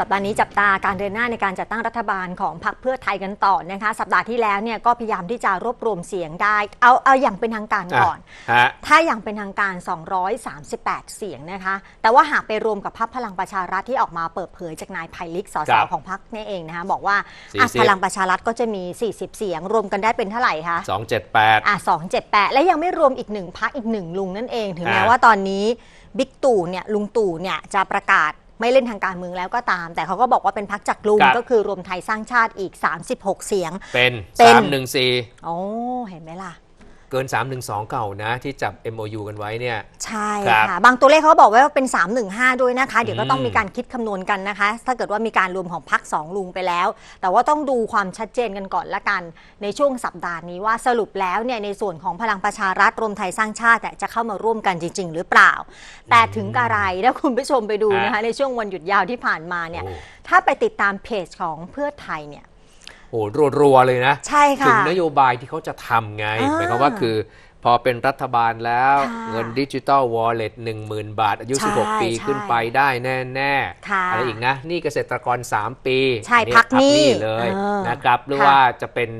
สัปดาห์นี้จับตาการเดินหน้าในการจัดตั้งรัฐบาลของพรรคเพื่อไทยกันต่อนะคะ สัปดาห์ที่แล้วเนี่ยก็พยายามที่จะรวบรวมเสียงได้ เอาเอาอย่างเป็นทางการก่อน ฮะ ถ้าอย่างเป็นทางการ 238 เสียงนะคะ แต่ว่าหากไปรวมกับพรรคพลังประชารัฐที่ออกมาเปิดเผยจากนายไผ่ลิกสสครับของพรรคนี่เองนะคะบอกว่าอะ40 พลังประชารัฐก็จะมี 40 เสียง รวมกันได้เป็นเท่าไหร่คะ สองเจ็ดแปด อะ278และยังไม่รวมอีกหนึ่งพักอีกหนึ่งลุงนั่นเอง ถึงแม้อ่าว่าตอนนี้บิ๊กตู่เนี่ยลุงตู่เนี่ยจะประกาศ ไม่เล่นทางการเมืองแล้วก็ตาม แต่เขาก็บอกว่าเป็นพักจากลุงครับ ก็คือรวมไทยสร้างชาติอีก 36 เสียง เป็นเป็น สามหนึ่งสี่โอ้เห็นไหมล่ะ เกิน 312 เก่านะ ที่จับ MOU กันไว้เนี่ย ใช่ครับค่ะบางตัวเลขเขาบอกไว้ว่าเป็น 315 ด้วยนะคะ เดี๋ยวก็ต้องอืมมีการคิดคำนวณกันนะคะ ถ้าเกิดว่ามีการรวมของพักสองลุงไปแล้ว แต่ว่าต้องดูความชัดเจนกันก่อนละกัน ในช่วงสัปดาห์นี้ว่าสรุปแล้วเนี่ยในส่วนของพลังประชารัฐรวมไทยสร้างชาติเนี่ยจะเข้ามาร่วมกันจริง ๆ หรือเปล่า แต่ถึงกระไรถ้าคุณผู้ชมไปดูนะคะ ในช่วงวันหยุดยาวที่ผ่านมาเนี่ยโอ้ ถ้าไปติดตามเพจของเพื่อไทยเนี่ย โอ้รัวๆเลยนะ ใช่ถึงค่ะนโยบายที่เขาจะทำไงอ่าหมายความว่าคือพอเป็นรัฐบาลแล้วค่ะเงินดิจิ t a ลวอลเล็ต10,000บาท อายุใช่16 ปีใช่ขึ้นไปได้แน่ค่ะๆอะไรอีกนะหนี่เกษตรกร 3 ปีใช่อันนี้พักหนี้เลยเออนะครับหรือค่ะว่าจะเป็น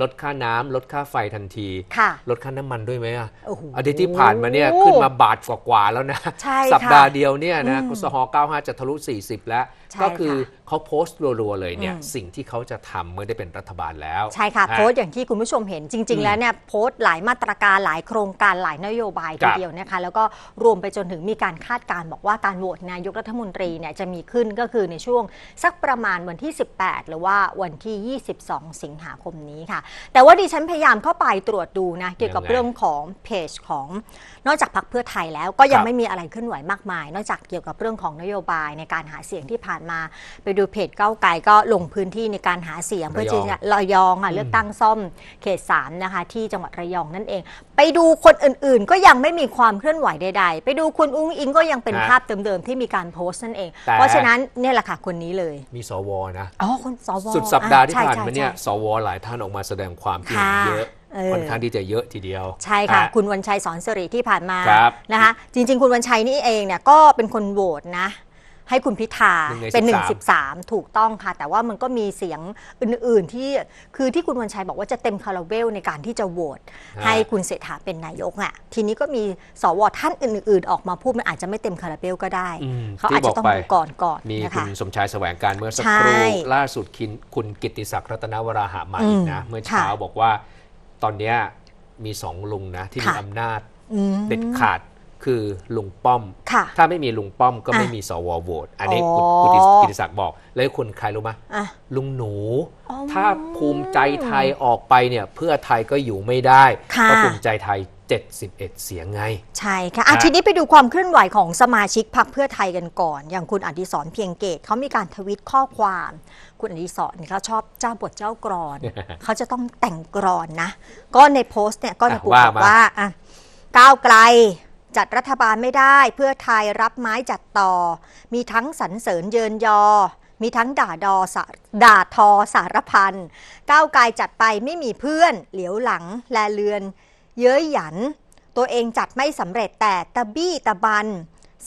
ลดค่าน้ำลดค่าไฟทันทีค่ะลดค่าน้ำมันด้วยไหมอะโอ้โหอาทิตย์ที่ผ่านมาเนี่ยขึ้นมาบาทกว่าๆแล้วนะใช่สัปค่ะดาห์เดียวเนี่ยนะอืมกุศฮ95 จะทะลุ 40 แล้วใช่ ก็คือค่ะเขาโพสต์รัวๆเลยเนี่ยอืมสิ่งที่เขาจะทำเมื่อได้เป็นรัฐบาลแล้ว ใช่ค่ะฮโพสต์อย่างที่คุณผู้ชมเห็นจริง ๆ แล้วเนี่ยโพสต์หลายมาตรการหลายโครงการหลายนโยบายครัทีบเดียวนะคะแล้วก็รวมไปจนถึงมีการคาดการณ์บอกว่าการโหวตนายกรัฐมนตรีเนี่ยจะมีขึ้นก็คือในช่วงสักประมาณวันที่ 18 หรือว่าวันที่ 22 สิงหาคมนี้ค่ะ แต่ว่าดิฉันพยายามเข้าไปตรวจดูนะเกี่ยวกับยังไงเรื่องของเพจของนอกจากพรรคเพื่อไทยแล้วก็ยัคงรับไม่มีอะไรเคลื่อนไหวมากมาย นอกจากเกี่ยวกับเรื่องของนโยบายในการหาเสียงที่ผ่านมา ไปดูเพจเก้าวไกลก็ลงพื้นที่ในการหาเสียงเพื่อที่จะระยองค่ะเลือกตั้งซ่อมเขต3นะคะ ที่จังหวัดระยองนั่นเอง ไปดูคนอื่นๆ ก็ยังไม่มีความเคลื่อนไหวใด ๆ ไปดูคุณอุ้งอิงก็ยังเป็นฮะภาพเดิมๆที่มีการโพสต์นั่นเองแต่เพราะฉะนั้นเนี่ยแหละค่ะคนนี้เลย มีสวนะอ๋อคนสวสุดสัปดาห์ที่อะผ่านใช่มาเนี่ยใช่สวหลายท่านออกมาแสดงความคิดเห็นค่ะเยอะเออค่อนข้างที่จะเยอะทีเดียว ใช่ค่ะฮคุณวันชัยสอนสิริที่ผ่านมาครับนะคะ จริง ๆ คุณวันชัยนี่เองเนี่ยก็เป็นคนโหวตนะ ให้คุณพิธาหนึ่งในเป็น1นึ13 ถูกต้องค่ะ แต่ว่ามันก็มีเสียงอื่น ๆ ที่คือที่คุณวันชัยบอกว่าจะเต็มคาราเบลในการที่จะโหวตฮะให้คุณเศรษฐาเป็นนายกอะ ทีนี้ก็มีสวท่านอื่น ๆ ออกมาพูดมันอาจจะไม่เต็มคาราเบลก็ได้อืมเขาอาจจะต้องที่บอกไปดูก่อนก่อนมีนะคุคะณสมชายแสวงการเมื่อสักใช่ครู่ล่าสุดคินคุณกิตติศักดิ์รัตนวราหะมาอีกนะอืมเมื่อเช้าค่ะบอกว่าตอนเนี้ยมีสองลุงนะที่มีค่ะอำนาจอืมเด็ดขาด คือลุงป้อมค่ะถ้าไม่มีลุงป้อมก็ไม่อะมีสวโหวตอันนี้อ๋อคุณกิตติศักดิ์บอก แล้วคุณใครรู้ไหมอะลุงหนูอ๋อถ้าภูมิใจไทยออกไปเนี่ยเพื่อไทยก็อยู่ไม่ได้ค่ะเพราะภูมิใจไทย 71 เสียงไง ใช่ค่ะอะฮะทีนี้ไปดูความเคลื่อนไหวของสมาชิกพรรคเพื่อไทยกันก่อน อย่างคุณอดิศรเพียงเกตเขามีการทวิตข้อความคุณอดิศรเนี่ยเขาชอบเจ้าบทเจ้ากรอน เขาจะต้องแต่งกรอนนะ ก็ในโพสต์เนี่ยก็ระบุอะว่าบอกมาว่าอะก้าวไกล จัดรัฐบาลไม่ได้เพื่อไทยรับไม้จัดต่อ มีทั้งสรรเสริญเยินยอ มีทั้งด่าดอสด่าทอสารพันก้าวไกลจัดไปไม่มีเพื่อน เหลียวหลัง แลเลือน เย้ยหยัน ตัวเองจัดไม่สำเร็จแต่ตะบี้ตะบัน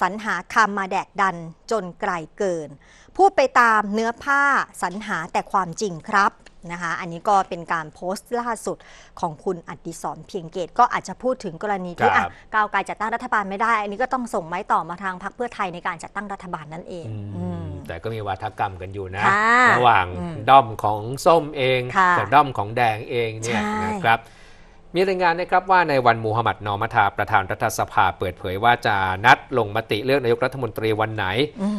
สรรหาคำมาแดกดันจนไกลเกิน พูดไปตามเนื้อผ้าสรรหาแต่ความจริงครับ นะคะ อันนี้ก็เป็นการโพสต์ล่าสุดของคุณอดิศรเพียงเกต ก็อาจจะพูดถึงกรณีที่ครัอะบก้าวไกลจัดตั้งรัฐบาลไม่ได้ อันนี้ก็ต้องส่งไม้ต่อมาทางพรรคเพื่อไทยในการจัดตั้งรัฐบาลนั่นเองอืม อืม แต่ก็มีวาทกรรมกันอยู่นะ ค่ะระหว่างอืมด้อมของส้มเองค่ะกับด้อมของแดงเองเนี่ยใช่นะครับ มีรายงานนะครับว่าในวันมูฮัมหมัดนอมัทาประธานรัฐสภาเปิดเผยว่าจะนัดลงมติเลือกนายกรัฐมนตรีวันไหน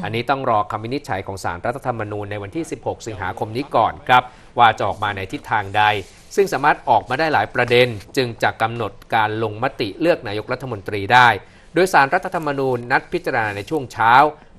อันนี้ต้องรอคำวินิจฉัยของสารรัฐธรรมนูญในวันที่ 16 สิงหาคมนี้ก่อนครับ ว่าจะออกมาในทิศทางใด ซึ่งสามารถออกมาได้หลายประเด็น จึงจะกำหนดการลงมติเลือกนายกรัฐมนตรีได้ โดยสารรัฐธรรมนูญนัดพิจารณาในช่วงเช้า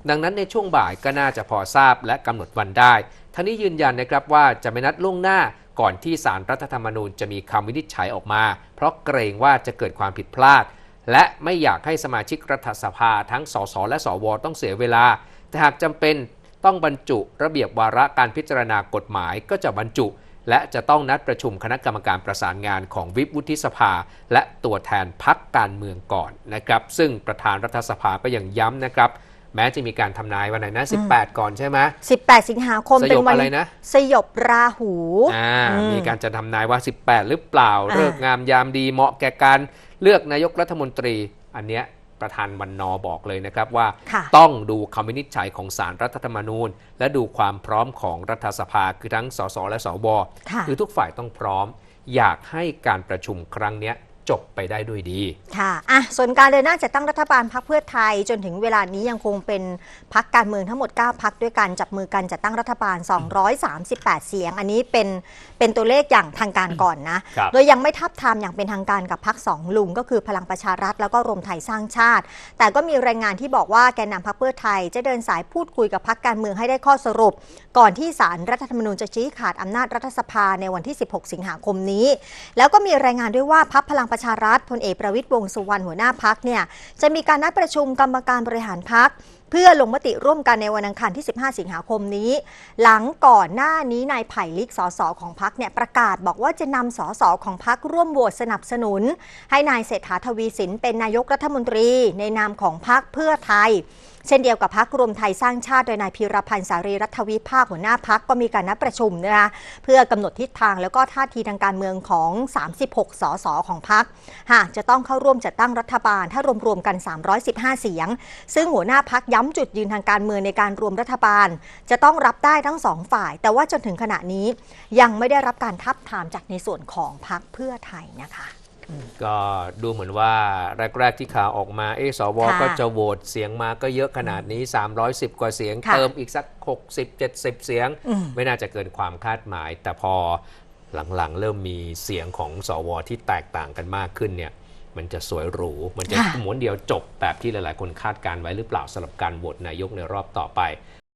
ดังนั้นในช่วงบ่ายก็น่าจะพอทราบและกำหนดวันได้ทั้งนี้ยืนยันนะครับว่าจะไม่นัดล่วงหน้า ก่อนที่สารรัฐธรรมนูญจะมีคำวินิจฉัยออกมา เพราะเกรงว่าจะเกิดความผิดพลาด และไม่อยากให้สมาชิกรัฐสภาทั้งสสและสวต้องเสียเวลา แต่หากจำเป็นต้องบรรจุระเบียบวาระการพิจารณากฎหมายก็จะบรรจุ และจะต้องนัดประชุมคณะกรรมการประสานงานของวิปวุฒิสภา และตัวแทนพักการเมืองก่อนนะครับ ซึ่งประธานรัฐสภาก็ยังย้ำนะครับ แม้จะมีการทำนายวันไหนนะ 18 ก่อนใช่ไหม18 สิงหาคมสเป็ยนบวันอะไรนะ สยบราหูอ่าอืม มีการจะทำนายว่า 18 หรือเปล่าอ่า เลิกษ์งามยามดีเหมาะแก่การเลือกนายกรัฐมนตรี อันเนี้ยประธานวันนอบอกเลยนะครับว่า ค่ะ ต้องดูคำวินิจฉัยของสารรัฐธรรมนูญ และดูความพร้อมของรัฐสภาคือทั้งสสและสวค่ะ คือทุกฝ่ายต้องพร้อม อยากให้การประชุมครั้งเนี้ย จบไปได้ด้วยดีค่ะอะส่วนการเดินหน้าจัดตั้งรัฐบาลพักเพื่อไทย จนถึงเวลานี้ยังคงเป็นพักการเมืองทั้งหมด 9 พักด้วยกันจับมือกันจัดตั้งรัฐบาล 238 เสียง อันนี้เป็นเป็นตัวเลขอย่างทางการก่อนนะครับโดยยังไม่ทับทามอย่างเป็นทางการกับพักสองลุง ก็คือพลังประชารัฐแล้วก็รวมไทยสร้างชาติ แต่ก็มีรายงานที่บอกว่าแกนนำพักเพื่อไทย จะเดินสายพูดคุยกับพักการเมืองให้ได้ข้อสรุป ก่อนที่สารรัฐธรรมนูญจะชี้ขาดอำนาจรัฐสภาในวันที่ 16 สิงหาคมนี้ แล้วก็มีรายงานด้วยว่าพักพลังประชารัฐพลเอกประวิตยวงสุวรรณหัวหน้าพักเนี่ยจะมีการนัดประชุมกรรมการบริหารพักเพื่อลงมติร่วมกันในวันอังคารที่ 15 สิงหาคมนี้ หลังก่อนหน้านี้นายไผ่ลิกสสของพักเนี่ยประกาศบอกว่าจะนำสสของพักร่วมโหวตสนับสนุน ให้นายเศรษฐาทวีสินเป็นนายกรัฐมนตรี ในนามของพักเพื่อไทย เช่นเดียวกับพักรวมไทยสร้างชาติโดยนายพีรพันธ์สารีรัฐวิภาคหัวหน้าพักก็มีการนัดประชุมนะคะเพื่อกำหนดทิศทางแล้วก็ท่าทีทางการเมืองของ 36 สสของพักหากจะต้องเข้าร่วมจัดตั้งรัฐบาลถ้ารวมๆกัน 315 เสียง ซึ่งหัวหน้าพักยำจุดยืนทางการเมืองในการรวมรัฐบาล จะต้องรับได้ทั้งสองฝ่าย แต่ว่าจนถึงขณะนี้ยังไม่ได้รับการทับทามจากในส่วนของพักเพื่อไทยนะคะก็ดูเหมือนว่าแรก ๆ ที่ข่าวออกมาเอะสวค่ะก็จะโหวตเสียงมาก็เยอะขนาดนี้ 310 กว่าเสียงค่ะเติมอีกสัก 60 70 เสียงอืมไม่น่าจะเกินความคาดหมาย แต่พอหลัง ๆ เริ่มมีเสียงของสวที่แตกต่างกันมากขึ้นเนี่ย มันจะสวยหรู มันจะค่ะม้วนเดียวจบแบบที่หลาย ๆ คนคาดการไว้หรือเปล่าสำหรับการโหวตนายกในรอบต่อไป